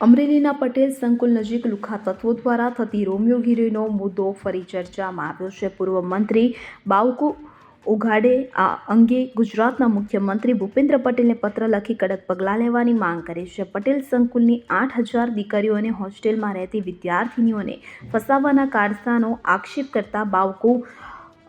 અમરેલીના પટેલ સંકુલ નજીક લુખા તત્વો દ્વારા થતી રોમિયોગીરીનો મુદ્દો ફરી ચર્ચામાં આવ્યો છે. પૂર્વ મંત્રી બાવકુ ઉઘાડે આ અંગે ગુજરાતના મુખ્યમંત્રી ભૂપેન્દ્ર પટેલને પત્ર લખી કડક પગલાં લેવાની માંગ કરી છે. પટેલ સંકુલની આઠ હજાર દીકરીઓને હોસ્ટેલમાં રહેતી વિદ્યાર્થીનીઓને ફસાવવાના કારસાનો આક્ષેપ કરતા બાવકુ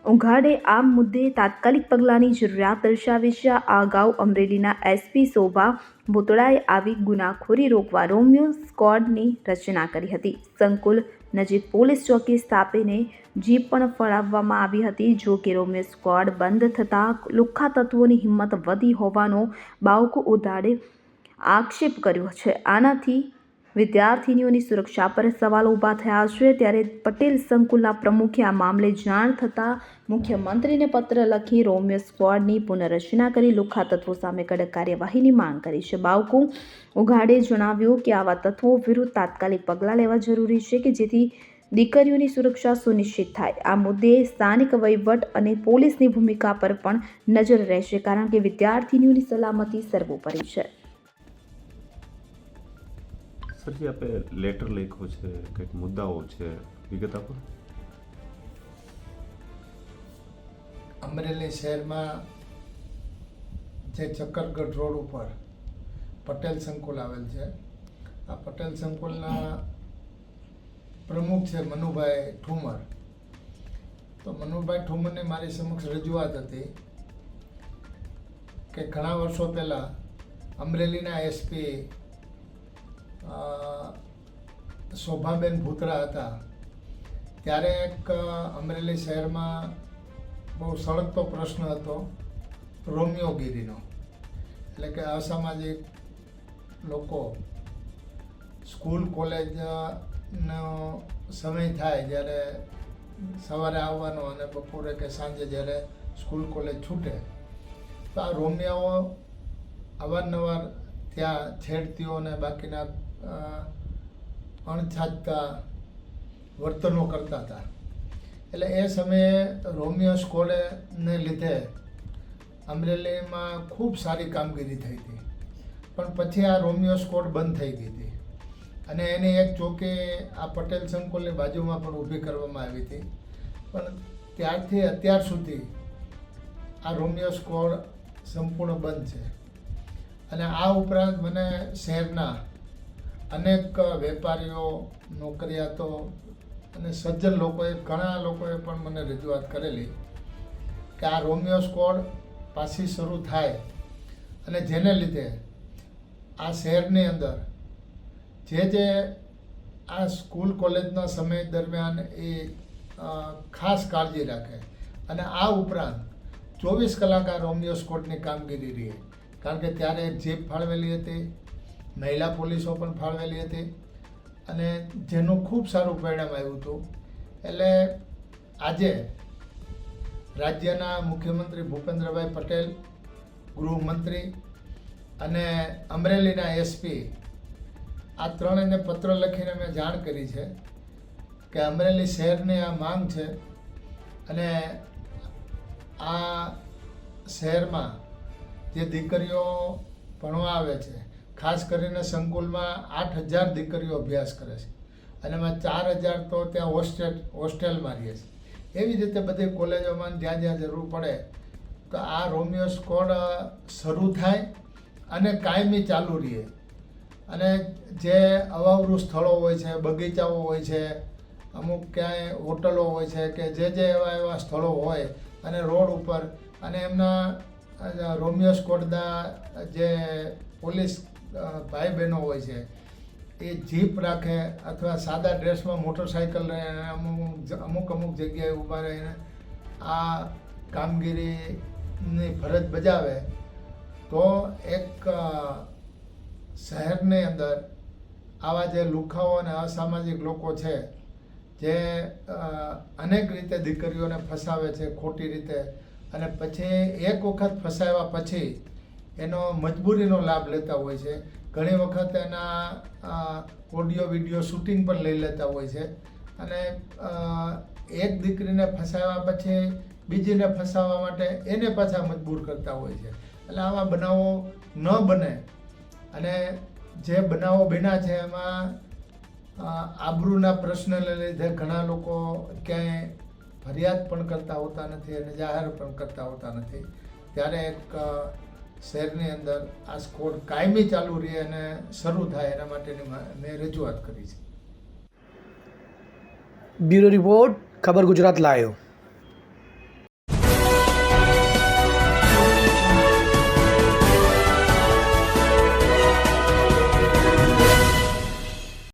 ઉઘાડે આ મુદ્દે તાત્કાલિક પગલાંની જરૂરિયાત દર્શાવી છે. આ અગાઉ અમરેલીના એસપી શોભા ભૂતળાએ આવી ગુનાખોરી રોકવા રોમિયો સ્કોડની રચના કરી હતી. સંકુલ નજીક પોલીસ ચોકી સ્થાપીને જીપ પણ ફળાવવામાં આવી હતી. જો કે રોમિયો સ્કોડ બંધ થતાં લુખ્ખા તત્વોની હિંમત વધી હોવાનો બાવકો ઉધાડે આક્ષેપ કર્યો છે. આનાથી વિદ્યાર્થીનીઓની સુરક્ષા પર સવાલો ઊભા થયા છે. ત્યારે પટેલ સંકુલના પ્રમુખે આ મામલે જાણ થતાં મુખ્યમંત્રીને પત્ર લખી રોમિયો સ્ક્વોડની પુનઃરચના કરી લુખા તત્વો સામે કડક કાર્યવાહીની માંગ કરી છે. બાવકુ ઉઘાડે જણાવ્યું કે આવા તત્વો વિરુદ્ધ તાત્કાલિક પગલાં લેવા જરૂરી છે કે જેથી દીકરીઓની સુરક્ષા સુનિશ્ચિત થાય. આ મુદ્દે સ્થાનિક વહીવટ અને પોલીસની ભૂમિકા પર પણ નજર રહેશે કારણ કે વિદ્યાર્થીનીઓની સલામતી સર્વોપરી છે. સરજી આપે લેટર લખ્યો છે, કંઈક મુદ્દાઓ છે, વિગત આપો. અમરેલી શહેરમાં જે ચક્કરગઢ રોડ ઉપર પટેલ સંકુલ આવેલ છે. આ પટેલ સંકુલના પ્રમુખ છે મનુભાઈ ઠુમર. તો મનુભાઈ ઠુમરની મારી સમક્ષ રજૂઆત હતી કે ઘણા વર્ષો પહેલાં અમરેલીના એસપી શોભાબેન ભૂતરા હતા. ત્યારે એક અમરેલી શહેરમાં બહુ સળગતો પ્રશ્ન હતો રોમિયોગીરીનો એટલે કે અસામાજિક લોકો સ્કૂલ, કોલેજનો સમય થાય જ્યારે સવારે આવવાનો અને બપોરે કે સાંજે જ્યારે સ્કૂલ, કોલેજ છૂટે. તો આ રોમિયાઓ અવારનવાર ત્યાં છેડતીઓ અને બાકીના અણછાજતા વર્તનો કરતા હતા. એટલે એ સમયે રોમિયો સ્કોલેને લીધે અમરેલીમાં ખૂબ સારી કામગીરી થઈ હતી. પણ પછી આ રોમિયો સ્કોડ બંધ થઈ ગઈ હતી. અને એની એક ચોકી આ પટેલ સંકુલની બાજુમાં પણ ઊભી કરવામાં આવી હતી. પણ ત્યારથી અત્યાર સુધી આ રોમિયો સ્કોડ સંપૂર્ણ બંધ છે. અને આ ઉપરાંત મને શહેરના અનેક વેપારીઓ, નોકરિયાતો અને સજ્જન લોકોએ, ઘણા લોકોએ પણ મને રજૂઆત કરેલી કે આ રોમિયો સ્કોડ પાછી શરૂ થાય અને જેને લીધે આ શહેરની અંદર જે જે આ સ્કૂલ કોલેજના સમય દરમિયાન એ ખાસ કાળજી રાખે અને આ ઉપરાંત ચોવીસ કલાક આ રોમિયો સ્કોડની કામગીરી રહી. કારણ કે ત્યારે જીપ ફાળવેલી હતી મહિલા પોલીસો પણ ફાળવેલી હતી અને જેનું ખૂબ સારું પરિણામ આવ્યું હતું. એટલે આજે રાજ્યના મુખ્યમંત્રી ભૂપેન્દ્રભાઈ પટેલ, ગૃહમંત્રી અને અમરેલીના એસપી આ ત્રણેયને પત્ર લખીને મેં જાણ કરી છે કે અમરેલી શહેરની આ માંગ છે અને આ શહેરમાં જે દીકરીઓ ભણવા આવે છે ખાસ કરીને સંકુલમાં આઠ હજાર દીકરીઓ અભ્યાસ કરે છે. અને એમાં ચાર હજાર તો ત્યાં હોસ્ટેલ, હોસ્ટેલમાં રહે છે. એવી રીતે બધી કોલેજોમાં જ્યાં જ્યાં જરૂર પડે, તો આ રોમિયો સ્કોડ શરૂ થાય અને કાયમી ચાલુ રહે. અને જે અવાવરું સ્થળો હોય છે, બગીચાઓ હોય છે, અમુક ક્યાંય હોટલો હોય છે કે જે જે એવા એવા સ્થળો હોય અને રોડ ઉપર અને એમના રોમિયો સ્કોડના જે પોલીસ ભાઈ બહેનો હોય છે, એ જીપ રાખે અથવા સાદા ડ્રેસમાં મોટરસાઇકલ રહે, અમુક અમુક અમુક જગ્યાએ ઊભા રહીને આ કામગીરીની ફરજ બજાવે, તો એક શહેરની અંદર આવા જે લુખાઓ અને અસામાજિક લોકો છે, જે અનેક રીતે દીકરીઓને ફસાવે છે ખોટી રીતે, અને પછી એક વખત ફસાવ્યા પછી એનો મજબૂરીનો લાભ લેતા હોય છે. ઘણી વખત એના ઓડિયો, વીડિયો શૂટિંગ પણ લઈ લેતા હોય છે. અને એક દીકરીને ફસાવ્યા પછી બીજીને ફસાવવા માટે એને પાછા મજબૂર કરતા હોય છે. એટલે આવા બનાવો ન બને. અને જે બનાવો બન્યા છે એમાં આબરૂના પ્રશ્નને લીધે ઘણા લોકો ક્યાંય ફરિયાદ પણ કરતા હોતા નથી અને જાહેર પણ કરતા હોતા નથી. ત્યારે એક શહેરની અંદર આ સ્કોડ કાયમી ચાલુ રહે અને શરૂ થાય એના માટેની મેં રજૂઆત કરી છે. બ્યુરો રિપોર્ટ, ખબર ગુજરાત લાયો.